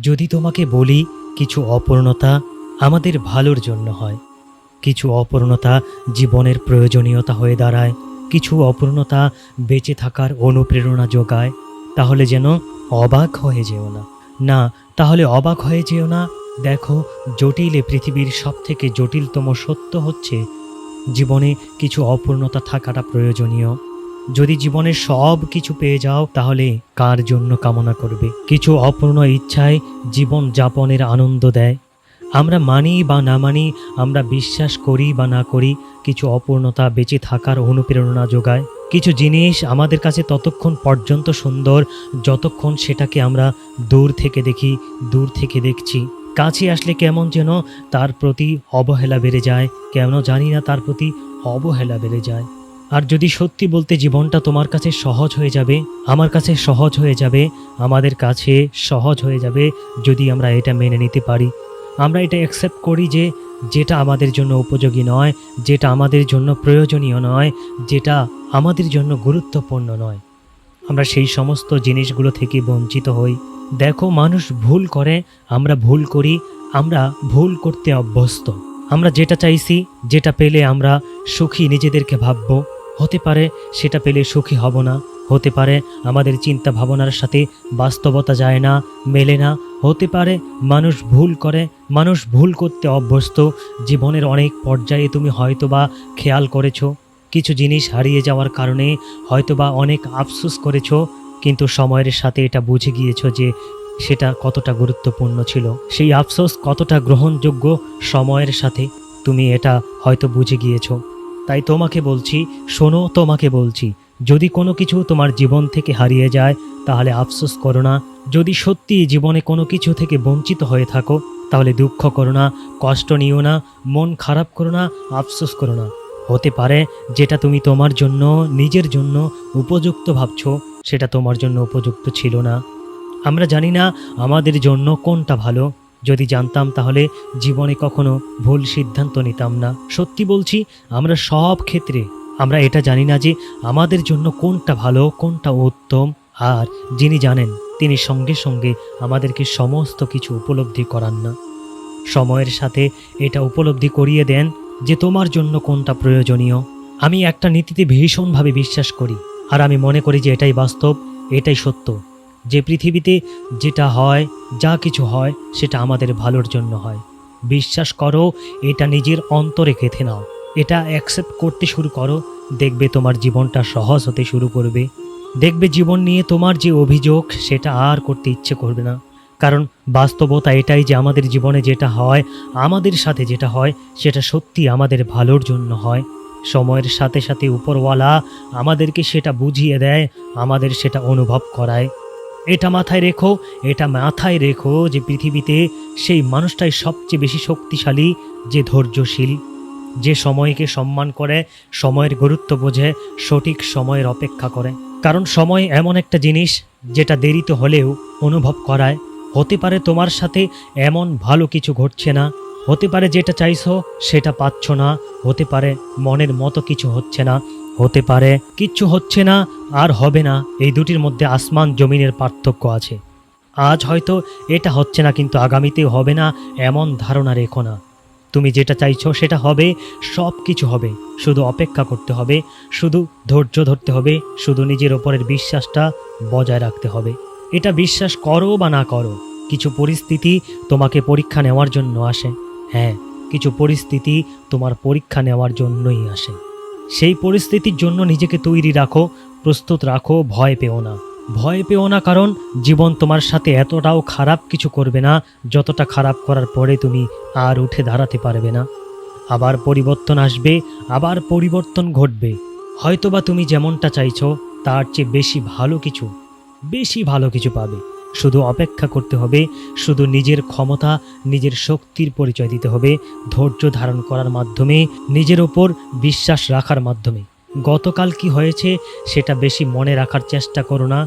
যদি তোমাকে বলি, কিছু অপূর্ণতা আমাদের ভালোর জন্য হয়। কিছু অপূর্ণতা জীবনের প্রয়োজনীয়তা হয়ে দাঁড়ায়। কিছু অপূর্ণতা বেঁচে থাকার অনুপ্রেরণা যোগায়। তাহলে যেন অবাক হয়ে যেও না। না, তাহলে অবাক হয়ে যেও না। দেখো, জটিল পৃথিবীর সব থেকে জটিলতম সত্য হচ্ছে, জীবনে কিছু অপূর্ণতা থাকাটা প্রয়োজনীয়। যদি জীবনে সব কিছু পেয়ে যাও, তাহলে কার জন্য কামনা করবে? কিছু অপূর্ণ ইচ্ছায় জীবন যাপনের আনন্দ দেয়। আমরা মানি বা না মানি, আমরা বিশ্বাস করি বা না করি, কিছু অপূর্ণতা বেঁচে থাকার অনুপ্রেরণা যোগায়। কিছু জিনিস আমাদের কাছে ততক্ষণ পর্যন্ত সুন্দর, যতক্ষণ সেটাকে আমরা দূর থেকে দেখি, দূর থেকে দেখছি। কাছে আসলে কেমন যেন তার প্রতি অবহেলা বেড়ে যায়, কেন জানি না তার প্রতি অবহেলা বেড়ে যায়। আর যদি সত্যি বলতে জীবনটা তোমার কাছে সহজ হয়ে যাবে, আমার কাছে সহজ হয়ে যাবে, আমাদের কাছে সহজ হয়ে যাবে যদি আমরা এটা মেনে নিতে পারি। আমরা এটা অ্যাকসেপ্ট করি যে যেটা আমাদের জন্য উপযোগী নয়, যেটা আমাদের জন্য প্রয়োজনীয় নয়, যেটা আমাদের জন্য গুরুত্বপূর্ণ নয়। আমরা সেই সমস্ত জিনিসগুলো থেকে বঞ্চিত হই। দেখো, মানুষ ভুল করে, আমরা ভুল করি, আমরা ভুল করতে অভ্যস্ত। আমরা যেটা চাইছি, যেটা পেলে আমরা সুখী নিজেদেরকে ভাববো। হতে পারে সেটা পেলে সুখী হব না, হতে পারে আমাদের চিন্তা ভাবনার সাথে বাস্তবতা যায় না, মেলে না, হতে পারে মানুষ ভুল করে, মানুষ ভুল করতে অভ্যস্ত, জীবনের অনেক পর্যায়ে তুমি হয়তোবা খেয়াল করেছ, কিছু জিনিস হারিয়ে যাওয়ার কারণে হয়তোবা অনেক আফসোস করেছ, কিন্তু সময়ের সাথে এটা বুঝে গিয়েছো যে সেটা কতটা গুরুত্বপূর্ণ ছিল। সেই আফসোস কতটা গ্রহণযোগ্য সময়ের সাথে তুমি এটা হয়তো বুঝে গিয়েছো। তাই তোমাকে বলছি, শোনো তোমাকে বলছি, যদি কোনো কিছু তোমার জীবন থেকে হারিয়ে যায়, তাহলে আফসোস করো না। যদি সত্যি জীবনে কোনো কিছু থেকে বঞ্চিত হয়ে থাকো, তাহলে দুঃখ করো না, কষ্ট নিও না, মন খারাপ করো না, আফসোস করো না। হতে পারে যেটা তুমি তোমার জন্য, নিজের জন্য উপযুক্ত ভাবছ, সেটা তোমার জন্য উপযুক্ত ছিল না। আমরা জানি না আমাদের জন্য কোনটা ভালো। যদি জানতাম তাহলে জীবনে কখনো ভুল সিদ্ধান্ত নিতাম না। সত্যি বলছি, আমরা সব ক্ষেত্রে, আমরা এটা জানি না যে আমাদের জন্য কোনটা ভালো, কোনটা উত্তম। আর যিনি জানেন, তিনি সঙ্গে সঙ্গে আমাদেরকে সমস্ত কিছু উপলব্ধি করান না। সময়ের সাথে এটা উপলব্ধি করিয়ে দেন যে তোমার জন্য কোনটা প্রয়োজনীয়। আমি একটা নীতিতে ভীষণভাবে বিশ্বাস করি। আর আমি মনে করি যে এটাই বাস্তব, এটাই সত্য। যে পৃথিবীতে যেটা হয়, যা কিছু হয়, সেটা আমাদের ভালোর জন্য হয়। বিশ্বাস করো, এটা নিজের অন্তরে গেঁথে নাও। এটা অ্যাকসেপ্ট করতে শুরু করো, দেখবে তোমার জীবনটা সহজ হতে শুরু করবে। দেখবে জীবন নিয়ে তোমার যে অভিযোগ, সেটা আর করতে ইচ্ছে করবে না। কারণ বাস্তবতা এটাই যে আমাদের জীবনে যেটা হয়, আমাদের সাথে যেটা হয়, সেটা সত্যি আমাদের ভালোর জন্য হয়। সময়ের সাথে সাথে উপরওয়ালা আমাদেরকে সেটা বুঝিয়ে দেয়, আমাদের সেটা অনুভব করায়। এটা মাথায় রেখো, এটা মাথায় রেখো যে পৃথিবীতে সেই মানুষটাই সবচেয়ে বেশি শক্তিশালী, যে ধৈর্যশীল। যে সময়কে সম্মান করে, সময়ের গুরুত্ব বোঝে, সঠিক সময়ের অপেক্ষা করে। কারণ সময় এমন একটা জিনিস যেটা দেরিতে হলেও অনুভব করায়। হতে পারে তোমার সাথে এমন ভালো কিছু ঘটছে না, হতে পারে যেটা চাইছো সেটা পাচ্ছ না, হতে পারে মনের মতো কিছু হচ্ছে না হতে পারে, কিচ্ছু হচ্ছে না, আর হবে না। এই দুটির মধ্যে আসমান জমিনের পার্থক্য আছে। আজ হয়তো এটা হচ্ছে না, কিন্তু আগামীতেও হবে না, এমন ধারণা রেখো না। তুমি যেটা চাইছো সেটা হবে সব কিছু হবে। শুধু অপেক্ষা করতে হবে, শুধু ধৈর্য ধরতে হবে, শুধু নিজের ওপরের বিশ্বাসটা বজায় রাখতে হবে। এটা বিশ্বাস করো বা না করো, কিছু পরিস্থিতি তোমাকে পরীক্ষা নেওয়ার জন্য আসে। হ্যাঁ কিছু পরিস্থিতি তোমার পরীক্ষা নেওয়ার জন্যই আসে। সেই পরিস্থিতির জন্য নিজেকে তৈরি রাখো, প্রস্তুত রাখো, ভয় পেও না। ভয় পেও না কারণ জীবন তোমার সাথে এতটাও খারাপ কিছু করবে না, যতটা খারাপ করার পরে তুমি আর উঠে দাঁড়াতে পারবে না। আবার পরিবর্তন আসবে, আবার পরিবর্তন ঘটবে। হয়তোবা তুমি যেমনটা চাইছো, তার চেয়ে বেশি ভালো কিছু, বেশি ভালো কিছু পাবে। শুধু অপেক্ষা করতে হবে, শুধু নিজের ক্ষমতা, নিজের শক্তির পরিচয় দিতে হবে, ধৈর্য ধারণ করার মাধ্যমে, নিজের ওপর বিশ্বাস রাখার মাধ্যমে। গতকাল কি হয়েছে সেটা বেশি মনে রাখার চেষ্টা করো না,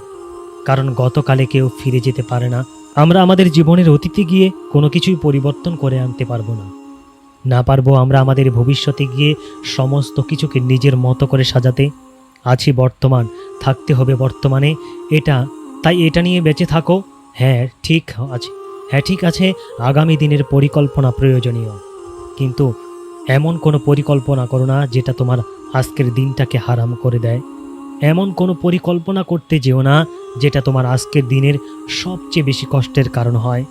কারণ গতকালে কেউ ফিরে যেতে পারে না। আমরা আমাদের জীবনের অতীতে গিয়ে কোনো কিছুই পরিবর্তন করে আনতে পারব না। না পারব আমরা আমাদের ভবিষ্যতে গিয়ে সমস্ত কিছুকে নিজের মতো করে সাজাতে। আছি বর্তমান, থাকতে হবে বর্তমানে, এটা তাই এটা নিয়ে বেঁচে থাকো। হ্যাঁ ঠিক আছে। হ্যাঁ ঠিক আছে, আগামী দিনের পরিকল্পনা প্রয়োজনীয়। কিন্তু এমন কোনো পরিকল্পনা করো না যেটা তোমার আজকের দিনটাকে হারাম করে দেয়। এমন কোনো পরিকল্পনা করতে যেও না যেটা তোমার আজকের দিনের সবচেয়ে বেশি কষ্টের কারণ হয়।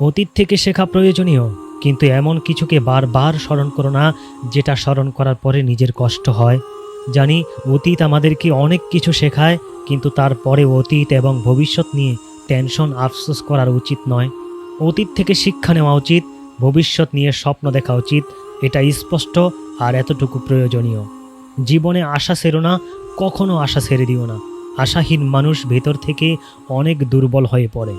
অতীত থেকে শেখা প্রয়োজনীয়, কিন্তু এমন কিছুকে বারবার স্মরণ করো না যেটা স্মরণ করার পরে নিজের কষ্ট হয়। জানি অতীত আমাদেরকে অনেক কিছু শেখায়, কিন্তু তারপরে অতীত এবং ভবিষ্যৎ নিয়ে টেনশন আফসোস করার উচিত নয়। অতীত থেকে শিক্ষা নেওয়া উচিত, ভবিষ্যৎ নিয়ে স্বপ্ন দেখা উচিত, এটা স্পষ্ট আর এতটুকু প্রয়োজনীয়। জীবনে আশা সেরো না, কখনো আশা ছেড়ে দিও না। আশাহীন মানুষ ভেতর থেকে অনেক দুর্বল হয়ে পড়ে।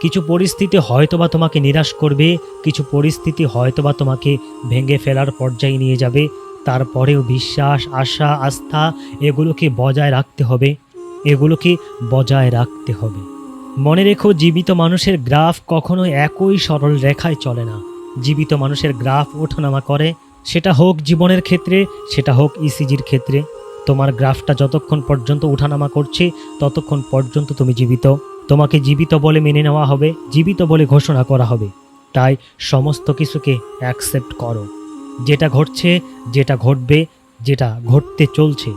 কিছু পরিস্থিতি হয়তোবা তোমাকে নিরাশ করবে, কিছু পরিস্থিতি হয়তোবা তোমাকে ভেঙে ফেলার পর্যায়ে নিয়ে যাবে তারপরেও বিশ্বাস, আশা, আস্থা এগুলোকে বজায় রাখতে হবে। এগুলোকে বজায় রাখতে হবে। মনে রেখো, জীবিত মানুষের গ্রাফ কখনো একই সরল রেখায় চলে না। জীবিত মানুষের গ্রাফ ওঠানামা করে, সেটা হোক জীবনের ক্ষেত্রে, সেটা হোক ইসিজির ক্ষেত্রে। তোমার গ্রাফটা যতক্ষণ পর্যন্ত ওঠানামা করছে, ততক্ষণ পর্যন্ত তুমি জীবিত। তোমাকে জীবিত বলে মেনে নেওয়া হবে, জীবিত বলে ঘোষণা করা হবে। তাই সমস্ত কিছুকে অ্যাকসেপ্ট করো। যেটা ঘটছে, যেটা ঘটবে, যেটা ঘটতে চলছে।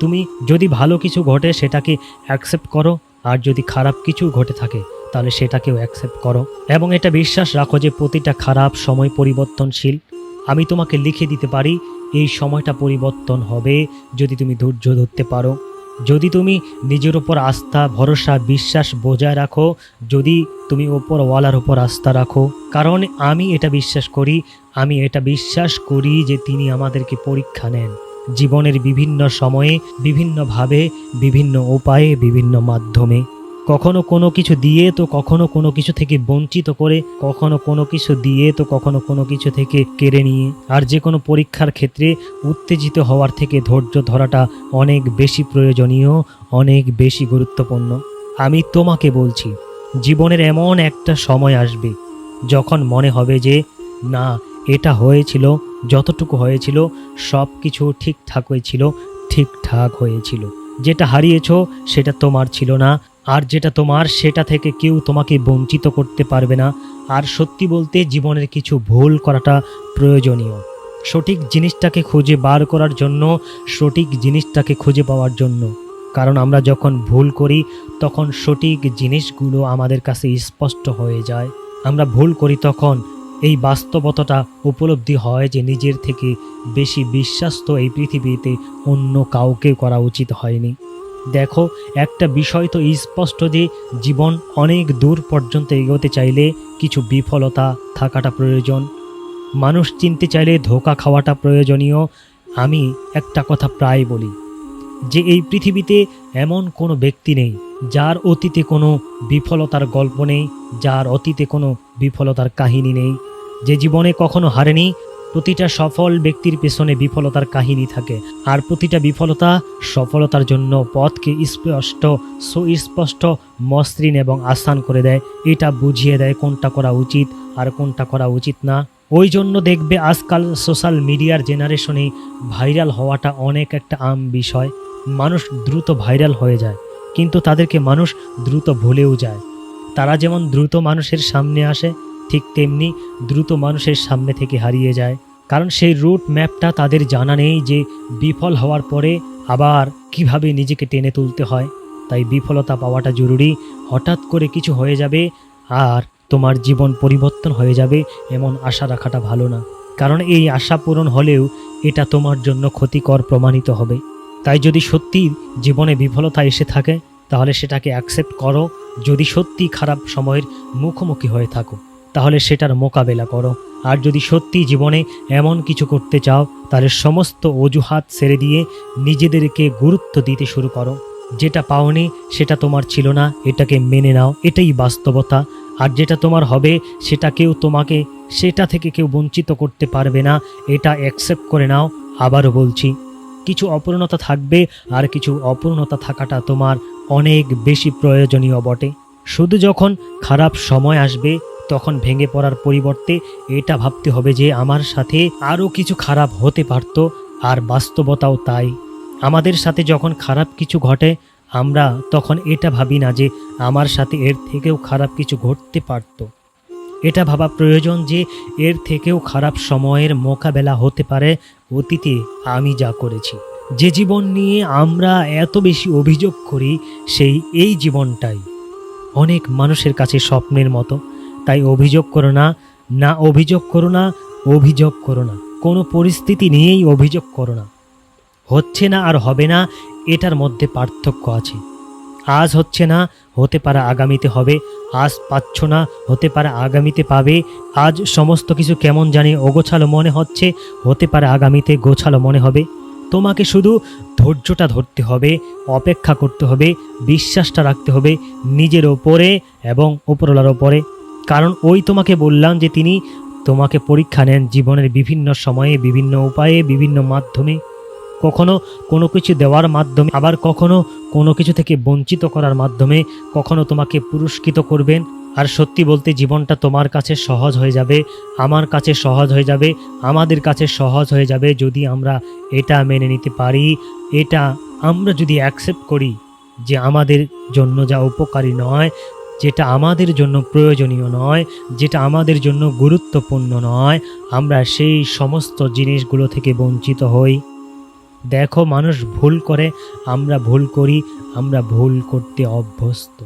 তুমি যদি ভালো কিছু ঘটে, সেটাকে অ্যাকসেপ্ট করো, আর যদি খারাপ কিছু ঘটে থাকে, তাহলে সেটাকেও অ্যাকসেপ্ট করো। এবং এটা বিশ্বাস রাখো যে প্রতিটা খারাপ সময় পরিবর্তনশীল। আমি তোমাকে লিখে দিতে পারি, এই সময়টা পরিবর্তন হবে যদি তুমি ধৈর্য ধরতে পারো। যদি তুমি নিজের ওপর আস্থা, ভরসা, বিশ্বাস বজায় রাখো, যদি তুমি ওপর ওয়ালার ওপর আস্থা রাখো। কারণ আমি এটা বিশ্বাস করি, আমি এটা বিশ্বাস করি যে তিনি আমাদেরকে পরীক্ষা নেন। জীবনের বিভিন্ন সময়ে, বিভিন্নভাবে, বিভিন্ন উপায়ে, বিভিন্ন মাধ্যমে। কখনো কোনো কিছু দিয়ে তো কখনো কোনো কিছু থেকে বঞ্চিত করে, কখনো কোনো কিছু দিয়ে তো কখনো কোনো কিছু থেকে কেড়ে নিয়ে। আর যে কোনো পরীক্ষার ক্ষেত্রে উত্তেজিত হওয়ার থেকে ধৈর্য ধরাটা অনেক বেশি প্রয়োজনীয়, অনেক বেশি গুরুত্বপূর্ণ। আমি তোমাকে বলছি, জীবনের এমন একটা সময় আসবে, যখন মনে হবে যে, না, এটা হয়েছিল, যতটুকু হয়েছিল সব কিছু ঠিকঠাক হয়েছিল ঠিকঠাক হয়েছিল। যেটা হারিয়েছো, সেটা তোমার ছিল না আর যেটা তোমার, সেটা থেকে কেউ তোমাকে বঞ্চিত করতে পারবে না। আর সত্যি বলতে জীবনের কিছু ভুল করাটা প্রয়োজনীয়। সঠিক জিনিসটাকে খুঁজে বার করার জন্য, সঠিক জিনিসটাকে খুঁজে পাওয়ার জন্য। কারণ আমরা যখন ভুল করি, তখন সঠিক জিনিসগুলো আমাদের কাছে স্পষ্ট হয়ে যায়। আমরা ভুল করি তখন এই বাস্তবতাটা উপলব্ধি হয় যে নিজের থেকে বেশি বিশ্বাস তো এই পৃথিবীতে অন্য কাউকে করা উচিত হয়নি। দেখো, একটা বিষয় তো স্পষ্ট যে জীবন অনেক দূর পর্যন্ত এগোতে চাইলে কিছু বিফলতা থাকাটা প্রয়োজন। মানুষ চিনতে চাইলে ধোকা খাওয়াটা প্রয়োজনীয়। আমি একটা কথা প্রায় বলি, যে এই পৃথিবীতে এমন কোনো ব্যক্তি নেই যার অতীতে কোনো বিফলতার গল্প নেই, যার অতীতে কোনো বিফলতার কাহিনী নেই। যে জীবনে কখনো হারেনি প্রতিটা সফল ব্যক্তির পেছনে বিফলতার কাহিনী থাকে। আর প্রতিটা বিফলতা সফলতার জন্য পথকে স্পষ্ট, সুস্পষ্ট, মসৃণ এবং আসান করে দেয়। এটা বুঝিয়ে দেয় কোনটা করা উচিত আর কোনটা করা উচিত না। ওই জন্য দেখবে আজকাল সোশ্যাল মিডিয়ার জেনারেশনে ভাইরাল হওয়াটা অনেক একটা আম বিষয়। মানুষ দ্রুত ভাইরাল হয়ে যায়, কিন্তু তাদেরকে মানুষ দ্রুত ভুলেও যায়। তারা যেমন দ্রুত মানুষের সামনে আসে ঠিক তেমনি দ্রুত মানুষের সামনে থেকে হারিয়ে যায়। কারণ সেই রুট ম্যাপটা তাদের জানা নেই যে বিফল হওয়ার পরে আবার কীভাবে নিজেকে টেনে তুলতে হয়। তাই বিফলতা পাওয়াটা জরুরি। হঠাৎ করে কিছু হয়ে যাবে আর তোমার জীবন পরিবর্তন হয়ে যাবে এমন আশা রাখাটা ভালো না। কারণ এই আশা পূরণ হলেও এটা তোমার জন্য ক্ষতিকর প্রমাণিত হবে। তাই যদি সত্যি জীবনে বিফলতা এসে থাকে, তাহলে সেটাকে অ্যাকসেপ্ট করো। যদি সত্যি খারাপ সময়ের মুখোমুখি হয়ে থাকো। তাহলে সেটার মোকাবেলা করো। আর যদি সত্যি জীবনে এমন কিছু করতে চাও, তাহলে সমস্ত অজুহাত ছেড়ে দিয়ে নিজেদেরকে গুরুত্ব দিতে শুরু করো। যেটা পাওনি, সেটা তোমার ছিল না, এটাকে মেনে নাও। এটাই বাস্তবতা। আর যেটা তোমার হবে, সেটা কেউ তোমাকে, সেটা থেকে কেউ বঞ্চিত করতে পারবে না। এটা অ্যাকসেপ্ট করে নাও। আবারও বলছি, কিছু অপূর্ণতা থাকবে, আর কিছু অপূর্ণতা থাকাটা তোমার অনেক বেশি প্রয়োজনীয় বটে। শুধু যখন খারাপ সময় আসবে তখন ভেঙে পড়ার পরিবর্তে এটা ভাবতে হবে যে আমার সাথে আরও কিছু খারাপ হতে পারত আর বাস্তবতাও তাই। আমাদের সাথে যখন খারাপ কিছু ঘটে, আমরা তখন এটা ভাবি না যে আমার সাথে এর থেকেও খারাপ কিছু ঘটতে পারত। এটা ভাবা প্রয়োজন যে এর থেকেও খারাপ সময়ের মোকাবেলা হতে পারে অতীতে আমি যা করেছি। যে জীবন নিয়ে আমরা এত বেশি অভিযোগ করি, সেই এই জীবনটাই। অনেক মানুষের কাছে স্বপ্নের মতো। তাই অভিযোগ করো না। না অভিযোগ করো না, অভিযোগ করো না। কোনো পরিস্থিতি নিয়েই অভিযোগ করো না। হচ্ছে না আর হবে না, এটার মধ্যে পার্থক্য আছে। আজ হচ্ছে না, হতে পারে আগামীতে হবে। আজ পাচ্ছ না, হতে পারে আগামীতে পাবে। আজ সমস্ত কিছু কেমন জানি অগোছালো মনে হচ্ছে, হতে পারে আগামীতে গোছালো মনে হবে। তোমাকে শুধু ধৈর্যটা ধরতে হবে, অপেক্ষা করতে হবে, বিশ্বাসটা রাখতে হবে নিজের ওপরে এবং ওপরওয়ালার ওপরে। কারণ ওই তোমাকে বললাম যে তিনি তোমাকে পরীক্ষা নেন জীবনের বিভিন্ন সময়ে, বিভিন্ন উপায়ে, বিভিন্ন মাধ্যমে। কখনো কোনো কিছু দেওয়ার মাধ্যমে, আবার কখনো কোনো কিছু থেকে বঞ্চিত করার মাধ্যমে কখনো তোমাকে পুরস্কৃত করবেন। আর সত্যি বলতে জীবনটা তোমার কাছে সহজ হয়ে যাবে, আমার কাছে সহজ হয়ে যাবে, আমাদের কাছে সহজ হয়ে যাবে যদি আমরা এটা মেনে নিতে পারি। এটা আমরা যদি অ্যাকসেপ্ট করি যে আমাদের জন্য যা উপকারী নয় যেটা আমাদের জন্য প্রয়োজনীয় নয়, যেটা আমাদের জন্য গুরুত্বপূর্ণ নয়, আমরা সেই সমস্ত জিনিসগুলো থেকে বঞ্চিত হই। দেখো, মানুষ ভুল করে, আমরা ভুল করি, আমরা ভুল করতে অভ্যস্ত।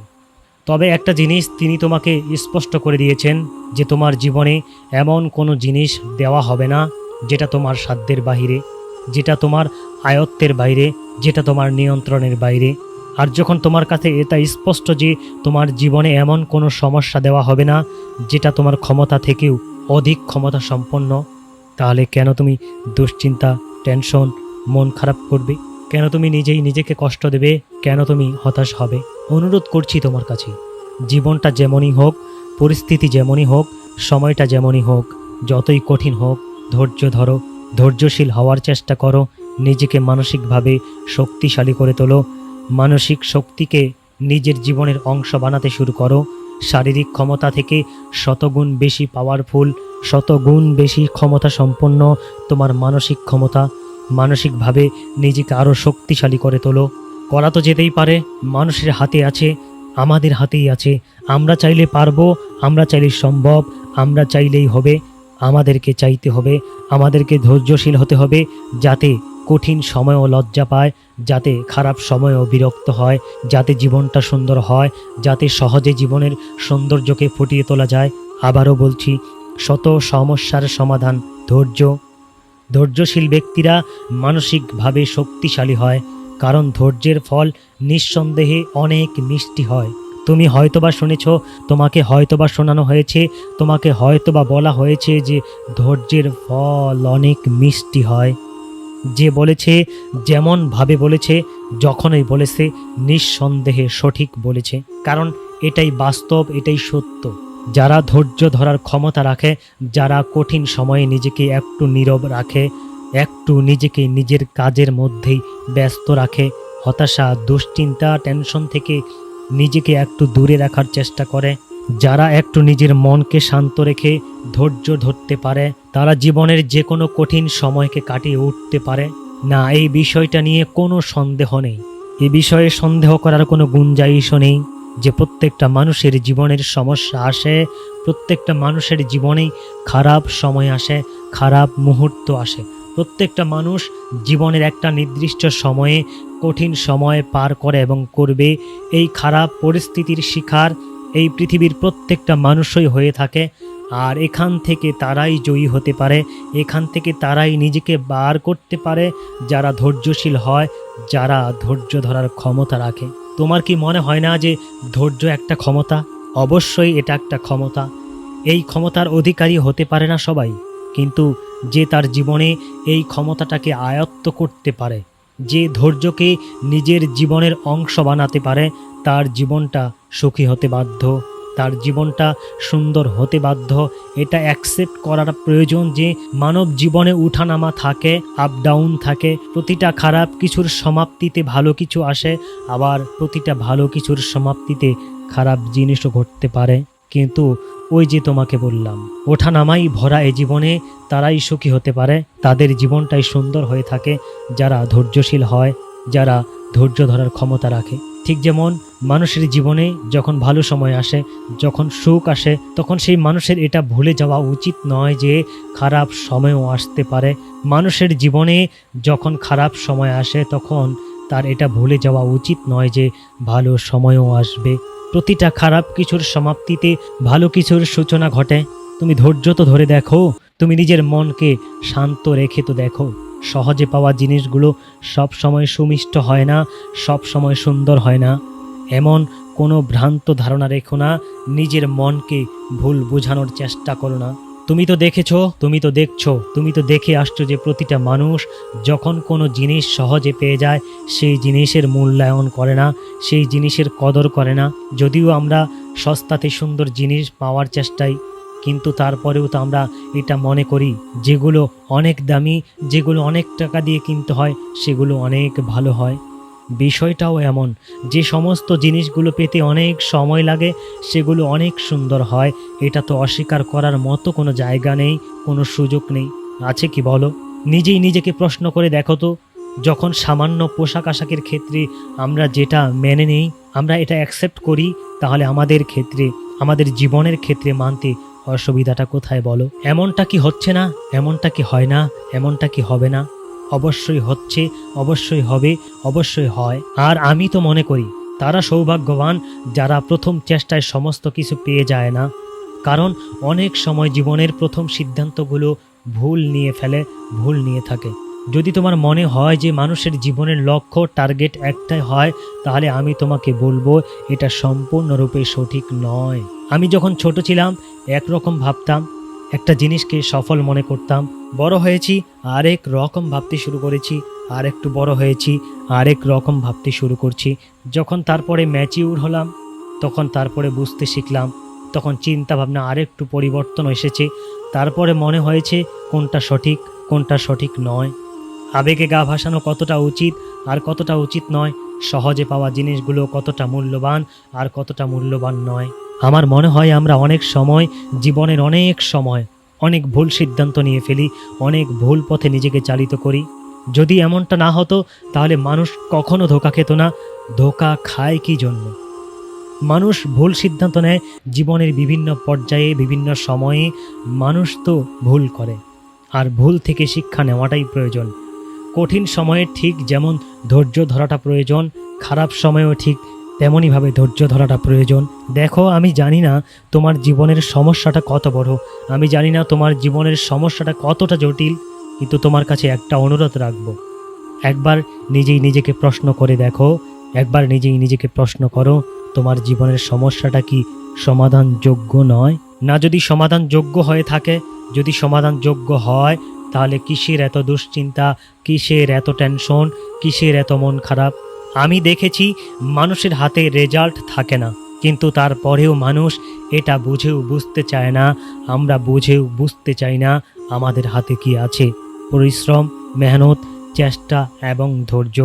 তবে একটা জিনিস তিনি তোমাকে স্পষ্ট করে দিয়েছেন, যে তোমার জীবনে এমন কোনো জিনিস দেওয়া হবে না, যেটা তোমার সাধ্যের বাইরে যেটা তোমার আয়ত্তের বাইরে যেটা তোমার নিয়ন্ত্রণের বাইরে আর যখন তোমার কাছে এটা স্পষ্ট যে তোমার জীবনে এমন কোনো সমস্যা দেওয়া হবে না, যেটা তোমার ক্ষমতা থেকেও অধিক ক্ষমতা সম্পন্ন, তাহলে কেন তুমি দুশ্চিন্তা, টেনশন, মন খারাপ করবে? কেন তুমি নিজেই নিজেকে কষ্ট দেবে? কেন তুমি হতাশ হবে? অনুরোধ করছি তোমার কাছে, জীবনটা যেমনই হোক, পরিস্থিতি যেমনই হোক, সময়টা যেমনই হোক, যতই কঠিন হোক, ধৈর্য ধরো, ধৈর্যশীল হওয়ার চেষ্টা করো, নিজেকে মানসিকভাবে শক্তিশালী করে তোলো মানসিক শক্তিকে নিজের জীবনের অংশ বানাতে শুরু করো। শারীরিক ক্ষমতা থেকে শতগুণ বেশি পাওয়ারফুল শতগুণ বেশি ক্ষমতা সম্পন্ন তোমার মানসিক ক্ষমতা মানসিকভাবে নিজেকে আরও শক্তিশালী করে তোলো। করা তো যেতেই পারে, মানুষের হাতে আছে, আমাদের হাতেই আছে। আমরা চাইলে পারব, আমরা চাইলে সম্ভব, আমরা চাইলেই হবে। আমাদেরকে চাইতে হবে, আমাদেরকে ধৈর্যশীল হতে হবে যাতে কঠিন সময়ও লজ্জা পায়, যাতে খারাপ সময়ও বিরক্ত হয়, যাতে জীবনটা সুন্দর হয়, যাতে সহজে জীবনের সৌন্দর্যকে ফুটিয়ে তোলা যায়। আবারও বলছি, শত সমস্যার সমাধান, ধৈর্য। ধৈর্যশীল ব্যক্তিরা মানসিকভাবে শক্তিশালী হয়, কারণ ধৈর্যের ফল নিঃসন্দেহে অনেক মিষ্টি হয়। তুমি হয়তোবা শুনেছ, তোমাকে হয়তোবা শোনানো হয়েছে, তোমাকে হয়তোবা বলা হয়েছে যে ধৈর্যের ফল অনেক মিষ্টি হয়। যে বলেছে যেমনভাবে বলেছে, যখনই বলেছে, নিঃসন্দেহে সঠিক বলেছে। কারণ এটাই বাস্তব, এটাই সত্য। যারা ধৈর্য ধরার ক্ষমতা রাখে, যারা কঠিন সময়ে নিজেকে একটু নীরব রাখে, একটু নিজেকে নিজের কাজের মধ্যেই ব্যস্ত রাখে, হতাশা, দুশ্চিন্তা, টেনশন থেকে নিজেকে একটু দূরে রাখার চেষ্টা করে যারা একটু নিজের মনকে শান্ত রেখে ধৈর্য ধরতে পারে, তারা জীবনের যে কোনো কঠিন সময়কে কাটিয়ে উঠতে পারে। না, এই বিষয়টা নিয়ে কোনো সন্দেহ নেই। এ বিষয়ে সন্দেহ করার কোনো গুঞ্জাইশও নেই যে প্রত্যেকটা মানুষের জীবনের সমস্যা আসে, প্রত্যেকটা মানুষের জীবনেই খারাপ সময় আসে, খারাপ মুহূর্ত আসে। প্রত্যেকটা মানুষ জীবনের একটা নির্দিষ্ট সময়ে কঠিন সময় পার করে এবং করবে। এই খারাপ পরিস্থিতির শিকার এই পৃথিবীর প্রত্যেকটা মানুষই হয়ে থাকে, আর এখান থেকে তারাই জয়ী হতে পারে, এখান থেকে তারাই নিজেকে বার করতে পারে, যারা ধৈর্যশীল হয়, যারা ধৈর্য ধরার ক্ষমতা রাখে। তোমার কি মনে হয় না যে ধৈর্য একটা ক্ষমতা? অবশ্যই এটা একটা ক্ষমতা। এই ক্ষমতার অধিকারী হতে পারে না সবাই, কিন্তু যে তার জীবনে এই ক্ষমতাটাকে আয়ত্ত করতে পারে, যে ধৈর্যকে নিজের জীবনের অংশ বানাতে পারে, তার জীবনটা সুখী হতে বাধ্য। তার জীবনটা সুন্দর হতে বাধ্য। এটা অ্যাকসেপ্ট করার প্রয়োজন যে মানব জীবনে উঠানামা থাকে আপ ডাউন থাকে। প্রতিটা খারাপ কিছুর সমাপ্তিতে ভালো কিছু আসে, আবার প্রতিটা ভালো কিছুর সমাপ্তিতে খারাপ জিনিসও ঘটতে পারে। কিন্তু ওই যে তোমাকে বললাম, ওঠানামাই ভরা এই জীবনে, তারাই সুখী হতে পারে। তাদের জীবনটাই সুন্দর হয়ে থাকে, যারা ধৈর্যশীল হয়, যারা ধৈর্য ধরার ক্ষমতা রাখে। ঠিক যেমন মানুষের জীবনে যখন ভালো সময় আসে, যখন সুখ আসে, তখন সেই মানুষের এটা ভুলে যাওয়া উচিত নয় যে খারাপ সময়ও আসতে পারে। মানুষের জীবনে যখন খারাপ সময় আসে, তখন তার এটা ভুলে যাওয়া উচিত নয় যে ভালো সময়ও আসবে। প্রতিটা খারাপ কিছুর সমাপ্তিতে ভালো কিছুর সূচনা ঘটে। তুমি ধৈর্য তো ধরে দেখো, তুমি নিজের মনকে শান্ত রেখে তো দেখো। সহজে পাওয়া জিনিসগুলো সব সময় সুমিষ্ট হয় না সব সময় সুন্দর হয় না। এমন কোনো ভ্রান্ত ধারণা রেখো না, নিজের মনকে ভুল বোঝানোর চেষ্টা করো না। তুমি তো দেখেছ, তুমি তো দেখছ, তুমি তো দেখে আসছো যে প্রতিটা মানুষ যখন কোনো জিনিস সহজে পেয়ে যায়, সেই জিনিসের মূল্যায়ন করে না, সেই জিনিসের কদর করে না। যদিও আমরা সস্তাতে সুন্দর জিনিস পাওয়ার চেষ্টায় কিন্তু তারপরেও তো আমরা এটা মনে করি, যেগুলো অনেক দামি, যেগুলো অনেক টাকা দিয়ে কিনতে হয়, সেগুলো অনেক ভালো হয়। বিষয়টাও এমন, যে সমস্ত জিনিসগুলো পেতে অনেক সময় লাগে, সেগুলো অনেক সুন্দর হয়, এটা তো অস্বীকার করার মতো কোনো জায়গা নেই, কোনো সুযোগ নেই। আছে কি বলো? নিজেই নিজেকে প্রশ্ন করে দেখো তো, যখন সামান্য পোশাক আশাকের ক্ষেত্রে আমরা যেটা মেনে নেই, আমরা এটা অ্যাকসেপ্ট করি, তাহলে আমাদের ক্ষেত্রে, আমাদের জীবনের ক্ষেত্রে মানতে অসুবিধাটা কোথায় বলো? এমনটা কি হচ্ছে না? এমনটা কি হয় না? এমনটা কি হবে না? অবশ্যই হচ্ছে, অবশ্যই হবে, অবশ্যই হয়। আর আমি তো মনে করি, তারা সৌভাগ্যবান যারা প্রথম চেষ্টায় সমস্ত কিছু পেয়ে যায় না। কারণ অনেক সময় জীবনের প্রথম সিদ্ধান্তগুলো ভুল নিয়ে ফেলে, ভুল নিয়ে থাকে। যদি তোমার মনে হয় যে মানুষের জীবনের লক্ষ্য, টার্গেট একটাই হয়, তাহলে আমি তোমাকে বলব, এটা সম্পূর্ণরূপে সঠিক নয়। আমি যখন ছোট ছিলাম একরকম ভাবতাম, একটা জিনিসকে সফল মনে করতাম। বড় হয়েছি, আরেক রকম ভাবতে শুরু করেছি আর একটু বড় হয়েছি, আরেক রকম ভাবতে শুরু করছি। যখন তারপরে ম্যাচিউর হলাম, তখন তারপরে বুঝতে শিখলাম, তখন চিন্তা ভাবনা আরেকটু পরিবর্তন এসেছে। তারপরে মনে হয়েছে, কোনটা সঠিক কোনটা সঠিক নয়। আবেগে গা ভাসানো কতটা উচিত আর কতটা উচিত নয়। সহজে পাওয়া জিনিসগুলো কতটা মূল্যবান আর কতটা মূল্যবান নয়। আমার মনে হয় আমরা অনেক সময়, জীবনের অনেক সময়, অনেক ভুল সিদ্ধান্ত নিয়ে ফেলি, অনেক ভুল পথে নিজেকে চালিত করি। যদি এমনটা না হতো, তাহলে মানুষ কখনো ধোকা খেত না। ধোকা খায় কি জন্য? মানুষ ভুল সিদ্ধান্ত নেয় জীবনের বিভিন্ন পর্যায়ে, বিভিন্ন সময়ে। মানুষ তো ভুল করে। আর ভুল থেকে শিক্ষা নেওয়াটাই প্রয়োজন। কঠিন সময়ে ঠিক যেমন ধৈর্য ধরাটা প্রয়োজন, খারাপ সময়েও ঠিক তেমনইভাবে ধৈর্য ধরাটা প্রয়োজন। দেখো, আমি জানি না তোমার জীবনের সমস্যাটা কত বড়। আমি জানি না তোমার জীবনের সমস্যাটা কতটা জটিল, কিন্তু তোমার কাছে একটা অনুরোধ রাখব। একবার নিজেই নিজেকে প্রশ্ন করে দেখো, একবার নিজেই নিজেকে প্রশ্ন করো, তোমার জীবনের সমস্যাটা কি সমাধানযোগ্য নয়? না, যদি সমাধানযোগ্য হয়ে থাকে, যদি সমাধানযোগ্য হয়, তাহলে কিসের এত দুশ্চিন্তা, কিসের এত টেনশন কিসের এত মন খারাপ? আমি দেখেছি মানুষের হাতে রেজাল্ট থাকে না। কিন্তু তারপরেও মানুষ এটা বুঝেও বুঝতে চায় না, আমরা বুঝেও বুঝতে চাই না আমাদের হাতে কি আছে। পরিশ্রম, মেহনত, চেষ্টা এবং ধৈর্য।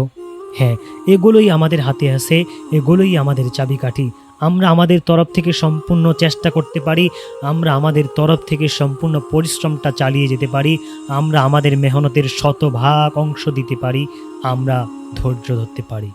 হ্যাঁ এগুলোই আমাদের হাতে আছে, এগুলোই আমাদের চাবিকাঠি। আমরা আমাদের তরফ থেকে সম্পূর্ণ চেষ্টা করতে পারি, আমরা আমাদের তরফ থেকে সম্পূর্ণ পরিশ্রমটা চালিয়ে যেতে পারি, আমরা আমাদের মেহনতের শতভাগ অংশ দিতে পারি, আমরা ধৈর্য ধরতে পারি।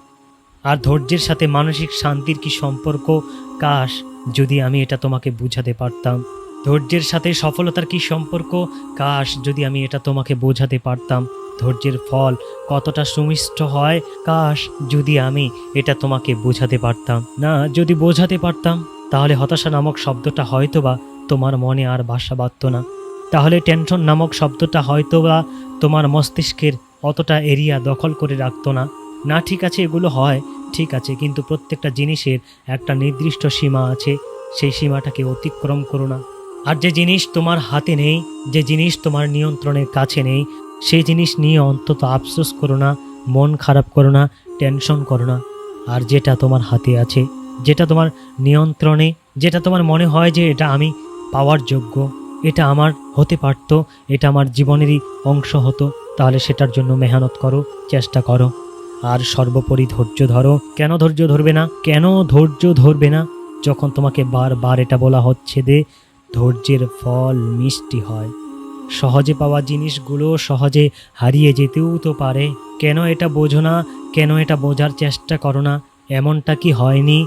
আর ধৈর্যের সাথে মানসিক শান্তির কি সম্পর্ক? কাশ, যদি আমি এটা তোমাকে বুঝাতে পারতাম। ধৈর্যের সাথে সফলতার কি সম্পর্ক? কাশ, যদি আমি এটা তোমাকে বোঝাতে পারতাম। ধৈর্যের ফল কতটা সুমিষ্ট হয়? কাশ, যদি আমি এটা তোমাকে বোঝাতে পারতাম। না, যদি বোঝাতে পারতাম, তাহলে হতাশা নামক শব্দটা হয়তোবা তোমার মনে আর বাসা বাঁধত না। তাহলে টেনশন নামক শব্দটা হয়তোবা তোমার মস্তিষ্কের অতটা এরিয়া দখল করে রাখতো না। না, ঠিক আছে, এগুলো হয়, ঠিক আছে, কিন্তু প্রত্যেকটা জিনিসের একটা নির্দিষ্ট সীমা আছে, সেই সীমাটাকে অতিক্রম করো না। আর যে জিনিস তোমার হাতে নেই, যে জিনিস তোমার নিয়ন্ত্রণের কাছে নেই, সেই জিনিস নিয়ে অন্তত আফসোস করো না, মন খারাপ করো না, টেনশন করো না। আর যেটা তোমার হাতে আছে, যেটা তোমার নিয়ন্ত্রণে, যেটা তোমার মনে হয় যে এটা আমি পাওয়ার যোগ্য, এটা আমার হতে পারত, এটা আমার জীবনেরই অংশ হতো, তাহলে সেটার জন্য মেহনত করো, চেষ্টা করো। আর সর্বোপরি ধৈর্য ধরো। কেন ধৈর্য ধরবে না? কেন ধৈর্য ধরবে না? যখন তোমাকে বারবার এটা বলা হচ্ছে যে ধৈর্যের ফল মিষ্টি হয়। সহজে পাওয়া জিনিসগুলো সহজে হারিয়ে যেতেও তো পারে। কেন এটা বোঝো না? কেন এটা বোঝার চেষ্টা করো না? এমনটা কি হয়নি?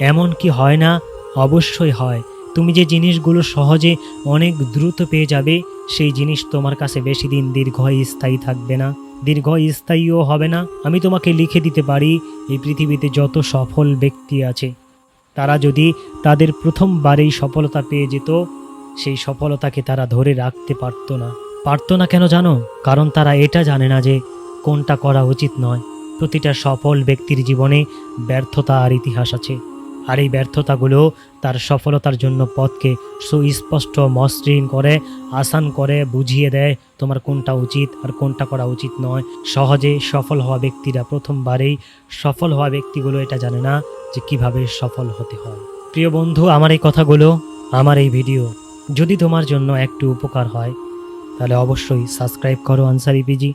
এমন কি হয় না? অবশ্যই হয়। তুমি যে জিনিসগুলো সহজে অনেক দ্রুত পেয়ে যাবে, সেই জিনিস তোমার কাছে বেশি দিন দীর্ঘ স্থায়ী থাকবে না। দীর্ঘ স্থায়ীও হবে না। আমি তোমাকে লিখে দিতে পারি, এই পৃথিবীতে যত সফল ব্যক্তি আছে। তারা যদি তাদের প্রথমবারেই সফলতা পেয়ে যেত, সেই সফলতাকে তারা ধরে রাখতে পারতো না। পারতো না কেন জানো? কারণ তারা এটা জানে না যে কোনটা করা উচিত নয়। প্রতিটা সফল ব্যক্তির জীবনে ব্যর্থতা আর ইতিহাস আছে। আর এই ব্যর্থতাগুলো তার সফলতার জন্য পথকে সুস্পষ্ট মসৃণ করে, আসান করে, বুঝিয়ে দেয় তোমার কোনটা উচিত আর কোনটা করা উচিত নয়। সহজে সফল হওয়া ব্যক্তিরা প্রথমবারেই সফল হওয়া ব্যক্তিগুলো এটা জানে না যে কীভাবে সফল হতে হয়। প্রিয় বন্ধু, আমার এই কথাগুলো, আমার এই ভিডিও যদি তোমার জন্য একটু উপকার হয়, তাহলে অবশ্যই সাবস্ক্রাইব করো আনসারি পিজি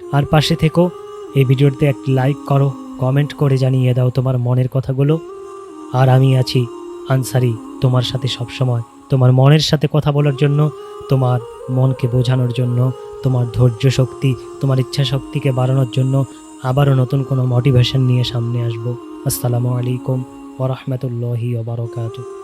আর পাশে থেকো, এই ভিডিওতে একটি লাইক করো, কমেন্ট করে জানিয়ে দাও তোমার মনের কথাগুলো। আর আমি আছি আনসারি, তোমার সাথে সবসময়। তোমার মনের সাথে কথা বলার জন্য, তোমার মনকে বোঝানোর জন্য, তোমার ধৈর্য শক্তি, তোমার ইচ্ছা শক্তিকে বাড়ানোর জন্য আবারও নতুন কোনো মোটিভেশন নিয়ে সামনে আসব। আসসালামু আলাইকুম ওরহমতুল্লাহি ওবরকাতুহ